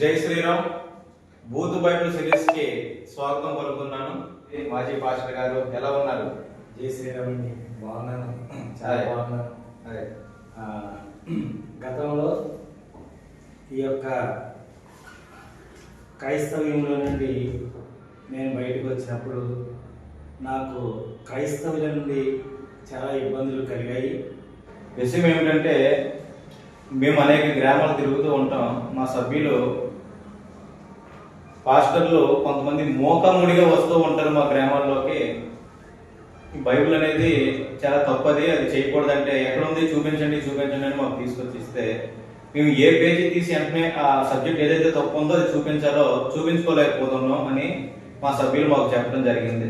జై Sriram. Booth Bible సిరీస్కి స్వాగతం పలుకుతున్నాను. ఈ మాజీ పాస్టర్ గారు ఎలా ఉన్నారు? జై శ్రీరామ్ అండి. బాగున్నాను. చాలా. బాగున్నాను. అదే గతంలో ఈ యొక్క క్రైస్తవ్యంలో నుండి నేను బయటకు వచ్చినప్పుడు నాకు క్రైస్తవుల నుండి చాలా ఇబ్బందులు కలిగాయి. విషయం ఏమిటంటే మేము అనేక గ్రామాలు తిరుగుతూ ఉంటాం. మా సభ్యులు పాస్టర్లు కొంతమంది మోకముడిగా వస్తూ ఉంటారు మా గ్రామాల్లోకి. బైబిల్ అనేది చాలా తప్పది అది చేయకూడదంటే ఎక్కడ ఉంది చూపించండి చూపించండి అని మాకు తీసుకొచ్చిస్తే మేము ఏ పేజీ తీసి వెంటనే ఆ సబ్జెక్ట్ ఏదైతే తప్పు ఉందో అది చూపించాలో చూపించుకోలేకపోతున్నాం అని మా సభ్యులు మాకు చెప్పడం జరిగింది.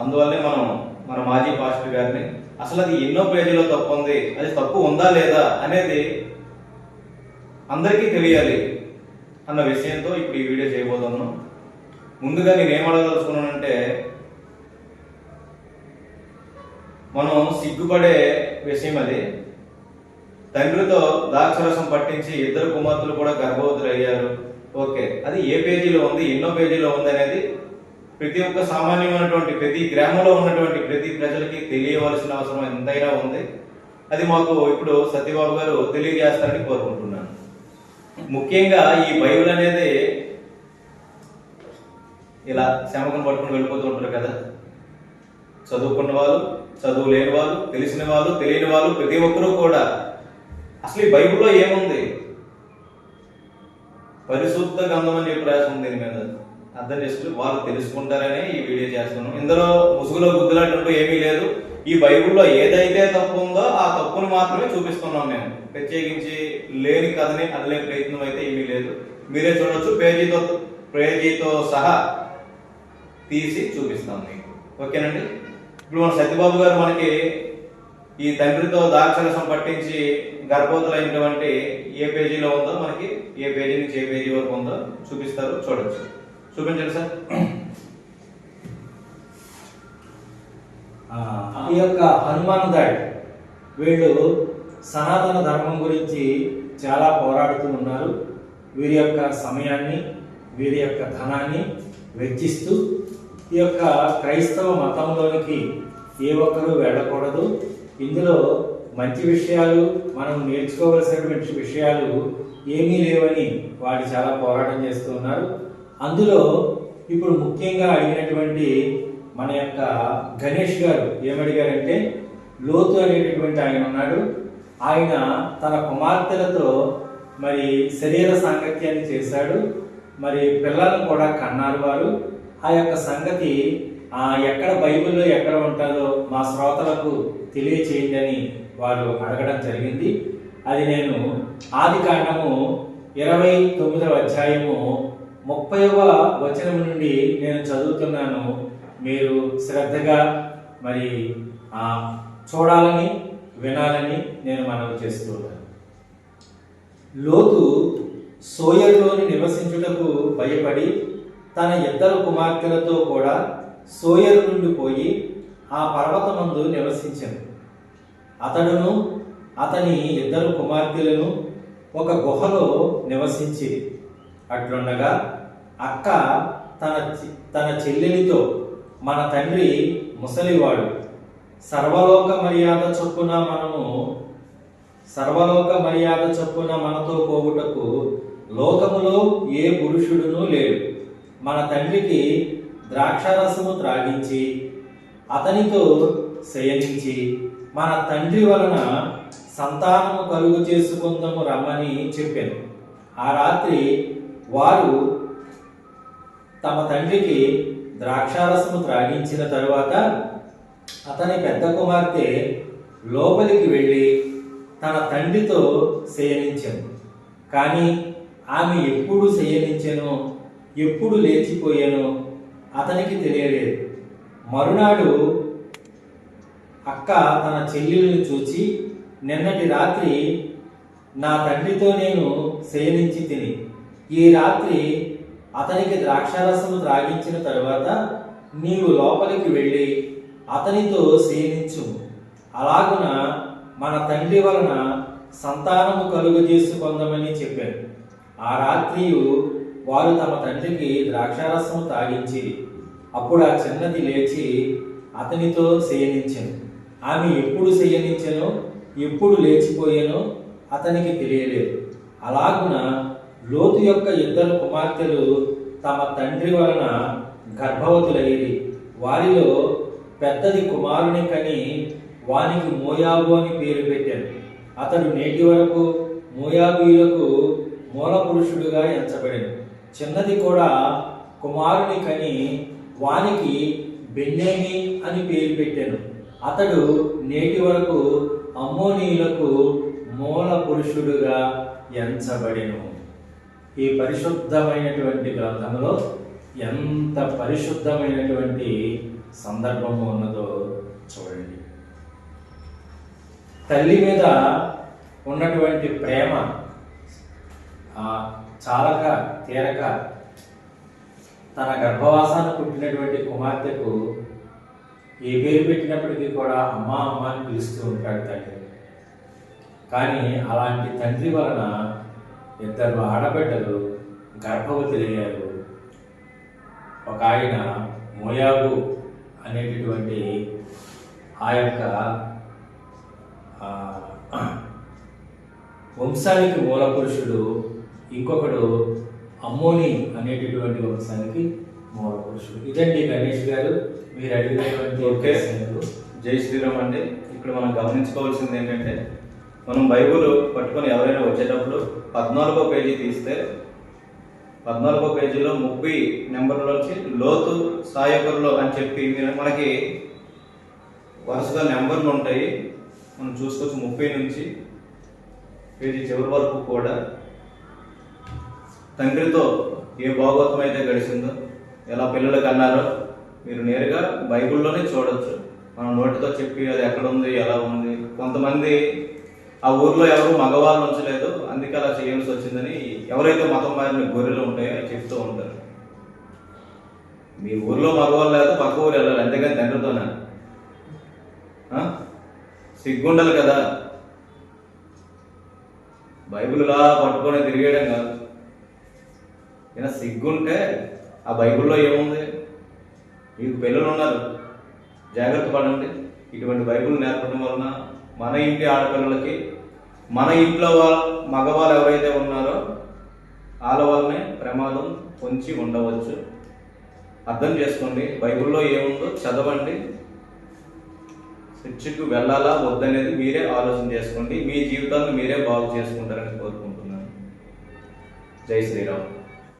అందువల్లే మనం మన మాజీ పాస్టర్ గారిని అసలు అది ఎన్నో పేజీలో తప్పు ఉంది అది తప్పు ఉందా లేదా అనేది అందరికీ తెలియాలి అన్న విషయంతో ఇప్పుడు ఈ వీడియో చేయబోతున్నాను. ముందుగా నేను ఏం అడగదలుచుకున్నానంటే మనం సిగ్గుపడే విషయం అది. తండ్రితో దాక్షరసం పట్టించి ఇద్దరు కుమార్తెలు కూడా గర్భవతులు అయ్యారు ఓకే. అది ఏ పేజీలో ఉంది? ఎన్నో పేజీలో ఉంది అనేది ప్రతి ఒక్క సామాన్యమైనటువంటి ప్రతి గ్రామంలో ఉన్నటువంటి ప్రతి ప్రజలకి తెలియవలసిన అవసరం ఎంతైనా ఉంది. అది మాకు ఇప్పుడు సత్యబాబు గారు తెలియజేస్తారని కోరుకుంటున్నాను. ముఖ్యంగా ఈ బైబిల్ అనేది ఇలా శమకం పట్టుకుని వెళ్ళిపోతూ ఉంటారు కదా. చదువుకున్న వాళ్ళు చదువు లేని వాళ్ళు తెలిసిన వాళ్ళు తెలియని వాళ్ళు ప్రతి ఒక్కరూ కూడా అసలు ఈ బైబిల్లో ఏముంది? పరిశుద్ధ గంధం అని చెప్పి రాసి ఉంది దీని మీద. అర్థం చేసుకుని వాళ్ళు తెలుసుకుంటారని ఈ వీడియో చేస్తున్నాం. ఇందులో ముసుగులో గుద్దులాంటి ఏమీ లేదు. ఈ బైబుల్లో ఏదైతే తప్పు ఉందో ఆ తప్పును మాత్రమే చూపిస్తున్నాం మేము. ప్రత్యేకించి లేని కథని అదిలే ప్రయత్నం అయితే ఏమీ లేదు. మీరే చూడొచ్చు పేజీతో పేజీతో సహా తీసి చూపిస్తాం మీకు. ఓకేనండి? ఇప్పుడు మన సత్యబాబు గారు మనకి ఈ తండ్రితో దాక్షరసం పట్టించి గర్భవతులైనటువంటి ఏ పేజీలో ఉందో మనకి ఏ పేజీ నుంచి ఏ పేజీ వరకు ఉందో చూపిస్తారు చూడొచ్చు. చూపించండి సార్. ఈ యొక్క హనుమాన్ దాయ్ వీళ్ళు సనాతన ధర్మం గురించి చాలా పోరాడుతూ ఉన్నారు. వీరి యొక్క సమయాన్ని వీరి యొక్క ధనాన్ని వెచ్చిస్తూ ఈ యొక్క క్రైస్తవ మతంలోనికి ఏ ఒక్కరూ వెళ్ళకూడదు. ఇందులో మంచి విషయాలు మనం నేర్చుకోవలసినటువంటి విషయాలు ఏమీ లేవని వాళ్ళు చాలా పోరాటం చేస్తూ ఉన్నారు. అందులో ఇప్పుడు ముఖ్యంగా అడిగినటువంటి మన యొక్క గణేష్ గారు ఏమడిగారంటే లోతు అనేటటువంటి ఆయన ఉన్నాడు. ఆయన తన కుమార్తెలతో మరి శరీర సాంగత్యాన్ని చేశాడు. మరి పిల్లలను కూడా కన్నారు వారు. ఆ యొక్క సంగతి ఆ ఎక్కడ బైబిల్లో ఎక్కడ ఉంటుందో మా శ్రోతలకు తెలియచేయండి అని వారు అడగడం జరిగింది. అది నేను ఆది కాండము ఇరవై తొమ్మిదవ అధ్యాయము ముప్పైవ వచనం నుండి నేను చదువుతున్నాను. మీరు శ్రద్ధగా మరి ఆ, చూడాలని వినాలని నేను మనవి చేస్తున్నాను లోతు సోయర్లోని నివసించుటకు భయపడి తన ఇద్దరు కుమార్తెలతో కూడా సోయర్ నుండి పోయి ఆ పర్వతమందు నివసించాను. అతడును అతని ఇద్దరు కుమార్తెలను ఒక గుహలో నివసించి అట్లుండగా అక్క తన తన చెల్లెలితో మన తండ్రి ముసలివాడు. సర్వలోక మర్యాద చొప్పున మనము సర్వలోక మర్యాద చొప్పున మనతో పోవుటకు లోకములో ఏ పురుషుడును లేడు. మన తండ్రికి ద్రాక్షారసము త్రాగించి అతనితో శయనించి మన తండ్రి వలన సంతానము కలుగు చేసుకుందాము రమ్మని చెప్పాను. ఆ రాత్రి వారు తమ తండ్రికి ద్రాక్షారసము త్రాగించిన తరువాత అతని పెద్ద కుమార్తె లోపలికి వెళ్ళి తన తండ్రితో శయనించను. కానీ ఆమె ఎప్పుడు శయనించెను ఎప్పుడు లేచిపోయాను అతనికి తెలియలేదు. మరునాడు అక్క తన చెల్లెలను చూచి నిన్నటి రాత్రి నా తండ్రితో నేను శయనించి తిని ఈ రాత్రి అతనికి ద్రాక్షారసము త్రాగించిన తరువాత నీవు లోపలికి వెళ్ళి అతనితో శయనించు అలాగున మన తండ్రి వలన సంతానము కలుగు చేసుకుందామని చెప్పాడు ఆ రాత్రి వారు తమ తండ్రికి ద్రాక్షారసము తాగించి అప్పుడు ఆ చిన్నది లేచి అతనితో శయనించెను ఆమె ఎప్పుడు శయనించను ఎప్పుడు లేచిపోయానో అతనికి తెలియలేదు. అలాగున లోతు యొక్క ఇద్దరు కుమార్తెలు తమ తండ్రి వలన గర్భవతులయ్యి వారిలో పెద్దది కుమారుని కని వానికి మోయాబు అని పేరు పెట్టారు అతడు నేటి వరకు మోయాబీయులకు మూల పురుషుడుగా ఎంచబడాడు చిన్నది కూడా కుమారుని కని వానికి బెన్నేమి అని పేరు పెట్టాను. అతడు నేటి వరకు అమ్మోనీయులకు మూల పురుషుడుగా ఎంచబడెను. ఈ పరిశుద్ధమైనటువంటి గ్రంథంలో ఎంత పరిశుద్ధమైనటువంటి సందర్భము ఉన్నదో చూడండి. తల్లి మీద ఉన్నటువంటి ప్రేమ చాలక తీరక తన గర్భవాసాన్ని పుట్టినటువంటి కుమార్తెకు ఏ పేరు పెట్టినప్పటికీ కూడా అమ్మా అమ్మ అని పిలుస్తూ ఉంటాడు తండ్రి కానీ అలాంటి తండ్రి వలన ఇద్దరు ఆడబిడ్డలు గర్భవతులయ్యారు ఒక ఆయన మోయాబు అనేటటువంటి ఆ యొక్క వంశానికి మూల పురుషుడు ఇంకొకడు అమ్మోని అనేటటువంటి వంశానికి మూల పురుషుడు. ఇదండి గణేష్ గారు మీరు అడిగినటువంటి. జై శ్రీరామ్ అండి. ఇక్కడ మనం గమనించుకోవాల్సింది ఏంటంటే మనం బైబుల్ పట్టుకొని ఎవరైనా వచ్చేటప్పుడు పద్నాలుగో పేజీ తీస్తే పద్నాలుగో పేజీలో ముప్పై నెంబర్లోంచి లోతు సాయకుల్లో అని చెప్పి మీరు మనకి వరుసగా నెంబర్లు ఉంటాయి. మనం చూసుకోవచ్చు ముప్పై నుంచి పేజీ చివరి వరకు కూడా. తండ్రితో ఏ భాగోత్వం అయితే గడిచిందో ఎలా పిల్లలకు అన్నారో మీరు నేరుగా బైబిల్లోనే చూడొచ్చు. మనం నోటితో చెప్పి అది ఎక్కడ ఉంది ఎలా ఉంది? కొంతమంది ఆ ఊర్లో ఎవరు మగవాళ్ళు ఉంచలేదు. అందుకే అలా చేయాల్సి వచ్చిందని ఎవరైతే మతం మారిన గొర్రెలు ఉంటాయో అని చెప్తూ ఉంటారు. మీ ఊర్లో మగవాళ్ళు లేదు పక్క ఊరు వెళ్ళాలి. అంతేగాని తండ్రితోనే సిగ్గుండాలి కదా. బైబిల్లా పట్టుకొని తిరిగేయడం కాదు. ఏదైనా సిగ్గుంటే ఆ బైబిల్లో ఏముంది? మీకు పిల్లలు ఉన్నారు. జాగ్రత్త పడండి. ఇటువంటి బైబిల్ నేర్పడం వలన మన ఇంటి ఆడపిల్లలకి మన ఇంట్లో వాళ్ళ మగవాళ్ళు ఎవరైతే ఉన్నారో వాళ్ళ వాళ్ళనే ప్రమాదం పొంచి ఉండవచ్చు. అర్థం చేసుకోండి. బైబిల్లో ఏముందో చదవండి. చర్చికి వెళ్ళాలా వద్దనేది మీరే ఆలోచన చేసుకోండి. మీ జీవితాన్ని మీరే బాగు చేసుకుంటారని కోరుకుంటున్నాను. జై శ్రీరామ్.